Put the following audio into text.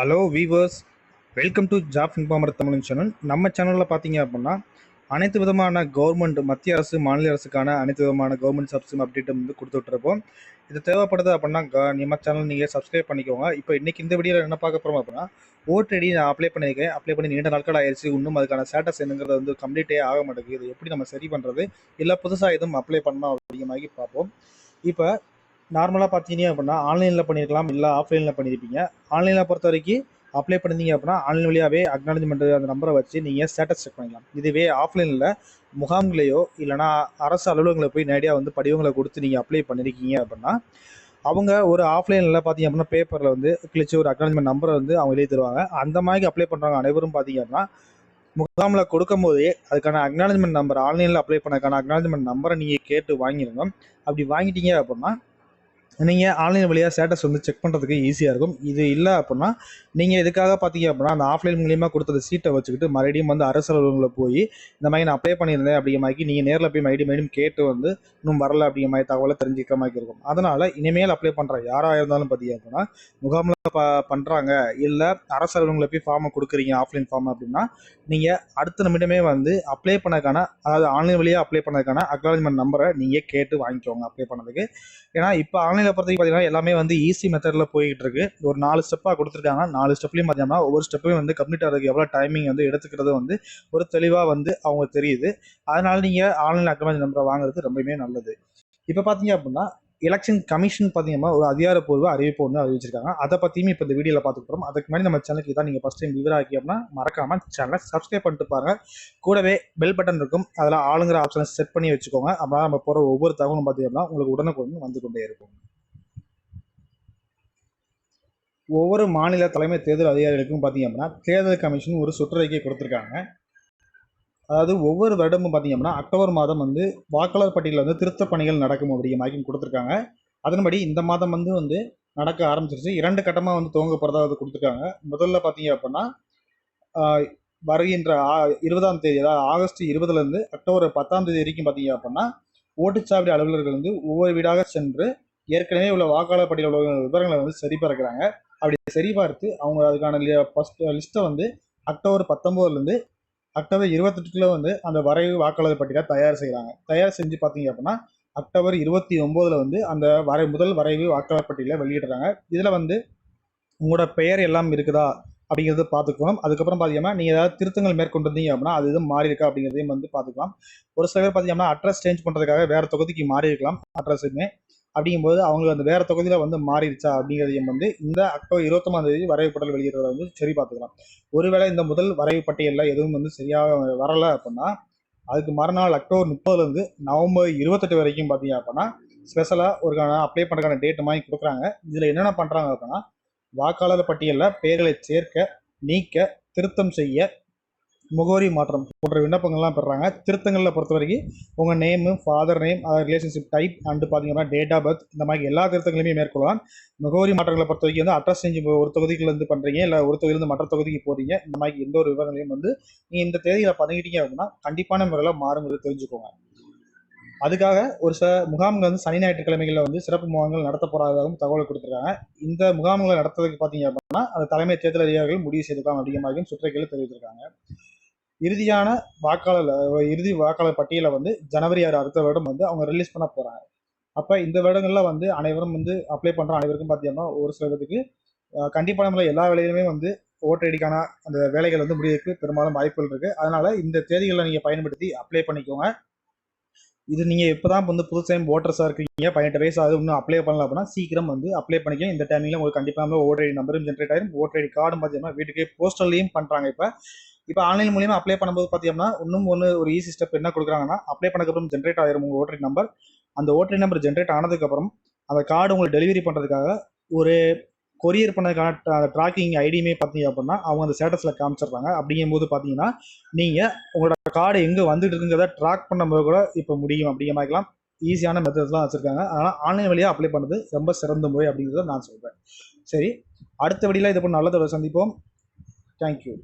Hello viewers welcome to job informer Tamil channel நம்ம சேனலில் பார்த்தீங்க அப்படின்னா அனைத்து விதமான கவர்மெண்ட் மத்திய அரசு மாநில அரசுக்கான அனைத்து விதமான கவர்மெண்ட் சப்ஸும் அப்டேட் வந்து கொடுத்துட்ருப்போம் இது தேவைப்படுது அப்படின்னா க- நம்ம சேனல் நீங்கள் சப்ஸ்கிரைப் பண்ணிக்கோங்க. இப்போ இன்றைக்கி இந்த வீடியோவில் என்ன பார்க்க போகிறோம் அப்படின்னா ஓடிடி நான் அப்ளை பண்ணியிருக்கேன். அப்ளை பண்ணி நீண்ட நாட்கள் ஆயிடுச்சு இன்னும் அதுக்கான ஸ்டேட்டஸ் என்னங்கிறது வந்து கம்ப்ளீட்டே ஆக மாட்டேங்குது. இது எப்படி நம்ம சரி பண்ணுறது இல்லை புதுசாக எதுவும் அப்ளை பண்ணால் அப்படிங்கிற மாதிரி பார்ப்போம். இப்போ நார்மலாக பார்த்தீங்க அப்படின்னா ஆன்லைனில் பண்ணியிருக்கலாம் இல்லை ஆஃப்லைனில் பண்ணியிருப்பீங்க ஆன்லைனில் பொறுத்த வரைக்கும் அப்ளை பண்ணிருந்தீங்க அப்படின்னா ஆன்லைன் வழியாகவே அக்னாலஜ்மெண்ட் அந்த நம்பரை வச்சு நீங்கள் ஸ்டேட்டஸ் செக் பண்ணிக்கலாம். இதுவே ஆஃப்லைனில் முகாம்களையோ இல்லைனா அரசு அலுவலகங்களை போய் நேரடியாக வந்து படிவங்களை கொடுத்து நீங்கள் அப்ளை பண்ணியிருக்கீங்க அப்படின்னா அவங்க ஒரு ஆஃப்லைனில் பார்த்தீங்க அப்படின்னா பேப்பரில் வந்து கிழிச்சு ஒரு அக்னாலஜ்மெண்ட் நம்பரை வந்து அவங்க எழுதி தருவாங்க. அந்த மாதிரி அப்ளை பண்ணுறவங்க அனைவரும் பார்த்தீங்க அப்படின்னா முகாமில் கொடுக்கும் போதே அதுக்கான அக்னாலஜ்மெண்ட் நம்பர் ஆன்லைனில் அப்ளை பண்ணதுக்கான அக்னாலஜ்மெண்ட் நம்பரை நீங்கள் கேட்டு வாங்கிடுங்க அப்படி வாங்கிட்டீங்க அப்படின்னா நீங்கள் ஆன்லைன் வழியாக ஸ்டேட்டஸ் வந்து செக் பண்ணுறதுக்கு ஈஸியாக இருக்கும். இது இல்லை அப்படின்னா நீங்கள் இதுக்காக பார்த்தீங்க அப்படின்னா அந்த ஆஃப்லைன் மூலியமாக கொடுத்த சீட்டை வச்சுக்கிட்டு மறுபடியும் வந்து அரசு அலுவலகங்களில் போய் இந்த மாதிரி நான் அப்ளை பண்ணியிருந்தேன் அப்படிங்கிற மாதிரி நீங்கள் நேரில் போய் மறுபடியும் மறுபடியும் கேட்டு வந்து இன்னும் வரல அப்படிங்கிற மாதிரி தகவலை தெரிஞ்சுக்கிற மாதிரி இருக்கும். அதனால் இனிமேல் அப்ளை பண்ணுற யாராக இருந்தாலும் பார்த்தீங்க அப்படின்னா முகாமில் ப பண்ணுறாங்க இல்லை அரசு அலுவலகங்களில் போய் ஃபார்மை கொடுக்குறீங்க ஆஃப்லைன் ஃபார்ம் அப்படின்னா நீங்கள் அடுத்த நிமிடமே வந்து அப்ளை பண்ணதுக்கான அதாவது ஆன்லைன் வழியாக அப்ளை பண்ணதுக்கான அக்னாலஜ்மெண்ட் நம்பரை நீங்கள் கேட்டு வாங்கிக்கோங்க அப்ளை பண்ணதுக்கு. ஏன்னா இப்போ ஆன்லைனில் பொறுத்தவரைக்கும் பார்த்தீங்கன்னா எல்லாமே வந்து ஈஸி மெத்தடில் போய்கிட்டு இருக்கு ஒரு நாலு ஸ்டெப்பாக கொடுத்துருக்காங்க. நாலு ஸ்டெப்லையும் பார்த்தீங்கன்னா ஒவ்வொரு ஸ்டெப்பையும் வந்து கம்ப்ளீட் ஆகிறதுக்கு எவ்வளோ டைமிங் வந்து எடுத்துக்கிறது வந்து ஒரு தெளிவாக வந்து அவங்க தெரியுது. அதனால நீங்கள் ஆன்லைன் அக்னாலஜ் நம்பரை வாங்குறது ரொம்பவே நல்லது. இப்போ பார்த்தீங்க அப்படின்னா எலெக்ஷன் கமிஷன் பார்த்தீங்கன்னா ஒரு அதிகாரப்பூர்வ அறிவிப்பு ஒன்று அறிவிச்சிருக்காங்க. அதை பற்றியும் இப்போ இந்த வீடியோவில் பார்த்துக்கிறோம் அதுக்கு முன்னாடி நம்ம சேனலுக்கு தான் நீங்கள் ஃபஸ்ட் டைம் விவராக்கி அப்படின்னா மறக்காமல் சேனலை சப்ஸ்கிரைப் பண்ணிட்டு பாருங்க. கூடவே பெல் பட்டன் இருக்கும். அதில் ஆளுங்கிற ஆப்ஷனை செட் பண்ணி வச்சுக்கோங்க. அப்போ நம்ம போகிற ஒவ்வொரு தகவலும் பார்த்தீங்கன்னா உங்களுக்கு உடனுக்குடன் வந்து கொண்டே இருக்கும். ஒவ்வொரு மாநில தலைமை தேர்தல் அதிகாரிகளுக்கும் பார்த்தீங்க அப்படின்னா தேர்தல் கமிஷன் ஒரு சுற்றறிக்கை கொடுத்துருக்காங்க. அதாவது ஒவ்வொரு வருடமும் பார்த்தீங்க அப்படின்னா அக்டோபர் மாதம் வந்து வாக்காளர் பட்டியலில் வந்து திருத்தப் பணிகள் நடக்கும் அப்படிங்கிற மாதிரி கொடுத்துருக்காங்க. அதன்படி இந்த மாதம் வந்து வந்து நடக்க ஆரம்பிச்சிருச்சு. இரண்டு கட்டமாக வந்து துவங்க போகிறதா வந்து கொடுத்துருக்காங்க. முதல்ல பார்த்தீங்க அப்படின்னா வருகின்ற ஆ- இருபதாம் தேதி அதாவது ஆகஸ்ட் இருபதுலேருந்து அக்டோபர் பத்தாம் தேதி வரைக்கும் பார்த்தீங்க அப்படின்னா ஓட்டுச்சாவடி அலுவலர்கள் வந்து ஒவ்வொரு வீடாக சென்று ஏற்கனவே உள்ள வாக்காளர் பட்டியல் உள்ள விவரங்களை வந்து சரிபார்க்குறாங்க. அப்படி சரிபார்த்து அவங்க அதுக்கான ஃபஸ்ட்டு லிஸ்ட்டை வந்து அக்டோபர் பத்தொம்போதுலேருந்து அக்டோபர் இருபத்தெட்டுல வந்து அந்த வரைவு வாக்காளர் பட்டியலை தயார் செய்கிறாங்க தயார் செஞ்சு பார்த்தீங்க அப்படின்னா அக்டோபர் இருபத்தி ஒம்போதில் வந்து அந்த வரை முதல் வரைவு வாக்காளர் பட்டியலை வெளியிடுறாங்க. இதில் வந்து உங்களோட பெயர் எல்லாம் இருக்குதா அப்படிங்கிறத பார்த்துக்கணும் அதுக்கப்புறம் பார்த்தீங்கன்னா நீங்கள் ஏதாவது திருத்தங்கள் மேற்கொண்டிருந்தீங்க அப்படின்னா அது எதுவும் மாறி இருக்கா அப்படிங்கிறதையும் வந்து பார்த்துக்கலாம் ஒரு சில பேர் பார்த்தீங்கன்னா அட்ரஸ் சேஞ்ச் பண்ணுறதுக்காக வேறு தொகுதிக்கு மாறி இருக்கலாம் அட்ரஸுமே அப்படிங்கும்போது அவங்க அந்த வேறு தொகுதியில் வந்து மாறிடுச்சா அப்படிங்கிறதையும் வந்து இந்த அக்டோபர் இருபத்தொம்பதாம் தேதி வரைவு பட்டியல் வெளியிடுறத வந்து சரி பார்த்துக்கலாம். ஒருவேளை இந்த முதல் வரைவு பட்டியலில் எதுவும் வந்து சரியாக வரலை அப்படின்னா அதுக்கு மறுநாள் அக்டோபர் முப்பதுலேருந்து நவம்பர் இருபத்தெட்டு வரைக்கும் பார்த்தீங்க அப்படின்னா ஸ்பெஷலாக ஒரு அப்ளை பண்ணுறதுக்கான டேட் மாதிரி கொடுக்குறாங்க. இதில் என்னென்ன பண்ணுறாங்க அப்படின்னா வாக்காளர் பட்டியலில் பெயர்களை சேர்க்க நீக்க திருத்தம் செய்ய முகவரி மாற்றம் போன்ற விண்ணப்பங்கள்லாம் பெறாங்க. திருத்தங்களில் பொறுத்த வரைக்கும் உங்கள் name father name relationship type and பார்த்தீங்கன்னா டேட் ஆஃப் பர்த் இந்த மாதிரி எல்லா திருத்தங்களையுமே மேற்கொள்ளலாம். முகவரி மாற்றங்களை பொறுத்த வரைக்கும் வந்து அட்ரஸ் சேஞ்ச் ஒரு தொகுதியிலேருந்து பண்ணுறீங்க இல்லை ஒரு தொகுதியிலேருந்து மற்ற தொகுதிக்கு போகிறீங்க இந்த மாதிரி எந்த ஒரு விவரங்களையும் வந்து நீங்கள் இந்த தேதியில் பண்ணிக்கிட்டீங்க அப்படின்னா கண்டிப்பான முறையில் மாறுங்கிறது தெரிஞ்சுக்கோங்க. அதுக்காக ஒரு சில முகாம்கள் வந்து சனி ஞாயிற்றுக்கிழமைகளில் வந்து சிறப்பு முகாம்கள் நடத்த போகிறதாகவும் தகவல் கொடுத்துருக்காங்க. இந்த முகாம்களை நடத்துறதுக்கு பார்த்தீங்க அப்படின்னா அது தலைமை தேர்தல் அதிகாரிகள் முடிவு செய்திருக்காங்க அப்படிங்கிற மாதிரியும் சுற்றறிக்கையில் தெரிவித்திருக்காங்க. இறுதியான வாக்காளர் இறுதி வாக்காளர் பட்டியலை வந்து ஜனவரி ஆறு அடுத்த வருடம் வந்து அவங்க ரிலீஸ் பண்ண போகிறாங்க அப்போ இந்த வருடங்களில் வந்து அனைவரும் வந்து அப்ளை பண்ணுற அனைவருக்கும் பார்த்தீங்கன்னா ஒரு சில பேருக்கு அஹ், கண்டிப்பான முறையில் எல்லா வேலையிலுமே வந்து ஓட்டடிக்கான அந்த வேலைகள் வந்து முடியறதுக்கு பெரும்பாலும் வாய்ப்புகள் இருக்குது அதனால் இந்த தேதிகளை நீங்கள் பயன்படுத்தி அப்ளை பண்ணிக்கோங்க. இது நீங்கள் இப்போ தான் வந்து புது டைம் ஓட்டர்ஸாக இருக்கீங்க? பதினெட்டு வயசு ஆகுது இன்னும் அப்ளை பண்ணல அப்படின்னா சீக்கிரம் வந்து அப்ளை பண்ணிக்க இந்த டைமில் உங்களுக்கு கண்டிப்பாக ஓட்டர் ஐடி நம்பரும் ஜென்ரேட் ஆயிரும். ஓட்டர் ஐடி கார்டும் பார்த்தீங்கன்னா வீட்டுக்கே போஸ்டல்லையும் பண்ணுறாங்க இப்போ. இப்போ ஆன்லைன் மூலியமாக அப்ளை பண்ணும்போது பார்த்தீங்கன்னா இன்னும் ஒன்று ஒரு ஈஸி ஸ்டெப் என்ன கொடுக்குறாங்கன்னா அப்ளை பண்ணக்கப்புறம் ஜென்ரேட் ஆயிரும் உங்கள் ஓட்டர் நம்பர் அந்த ஓட்டர் நம்பர் ஜென்ரேட் ஆனதுக்கப்புறம் அந்த கார்டு உங்களுக்கு டெலிவரி பண்ணுறதுக்காக ஒரு கொரியர் பண்ணதுக்கான ட்ராக்கிங் ஐடியுமே பார்த்தீங்க அப்படின்னா அவங்க அந்த ஸ்டேட்டஸில் காமிச்சிடுறாங்க. அப்படிங்கும்போது பார்த்தீங்கன்னா நீங்கள் உங்களோட கார்டு எங்கே வந்துட்டு இருக்குங்கிறத ட்ராக் பண்ணும்போது கூட இப்போ முடியும் அப்படிங்கிற மாதிரிலாம் ஈஸியான மெத்தட்ஸ்லாம் வச்சுருக்காங்க. அதனால் ஆன்லைன் வழியாக அப்ளை பண்ணுறது ரொம்ப சிறந்த முறை அப்படிங்கிறத நான் சொல்கிறேன் சரி அடுத்த வழியில் இது பண்ண நல்லதோட சந்திப்போம். தேங்க்யூ